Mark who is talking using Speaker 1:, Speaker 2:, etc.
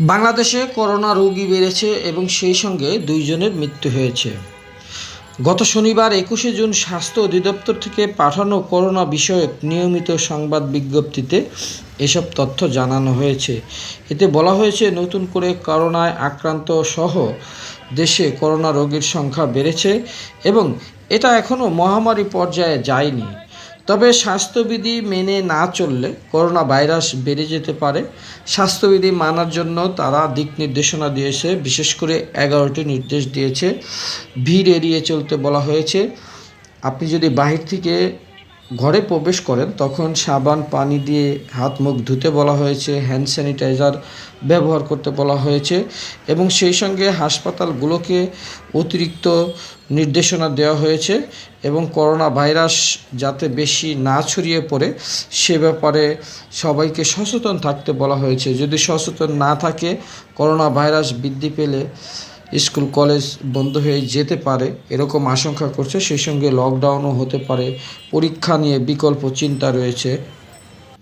Speaker 1: বাংলাদেশে করোনা রোগী বেড়েছে এবং সেই সঙ্গে দুইজনের মৃত্যু হয়েছে। গত শনিবার একুশে জুন স্বাস্থ্য অধিদপ্তর থেকে পাঠানো করোনা বিষয়ক নিয়মিত সংবাদ বিজ্ঞপ্তিতে এসব তথ্য জানানো হয়েছে। এতে বলা হয়েছে, নতুন করে করোনায় আক্রান্ত সহ দেশে করোনা রোগীর সংখ্যা বেড়েছে এবং এটা এখনও মহামারী পর্যায়ে যায়নি। তবে স্বাস্থ্যবিধি মেনে না চললে করোনা ভাইরাস বেড়ে যেতে পারে। স্বাস্থ্যবিধি মানার জন্য তারা দিক নির্দেশনা দিয়েছে। বিশেষ করে এগারোটি নির্দেশ দিয়েছে। ভিড় এড়িয়ে চলতে বলা হয়েছে। আপনি যদি বাহির থেকে ঘরে প্রবেশ করেন, তখন সাবান, পানি দিয়ে হাত মুখ ধুতে বলা হয়েছে হ্যান্ড স্যানিটাইজার ব্যবহার করতে বলা হয়েছে এবং সেই সঙ্গে হাসপাতালগুলোকে অতিরিক্ত নির্দেশনা দেওয়া হয়েছে এবং করোনা ভাইরাস যাতে বেশি না ছড়িয়ে পড়ে, সে ব্যাপারে সবাইকে সচেতন থাকতে বলা হয়েছে। যদি সচেতন না থাকে, করোনা ভাইরাস বৃদ্ধি পেলে স্কুল, কলেজ বন্ধ হয়ে যেতে পারে, এরকম আশঙ্কা করছে। সেই সঙ্গে লকডাউনও হতে পারে। পরীক্ষা নিয়ে বিকল্প চিন্তা রয়েছে।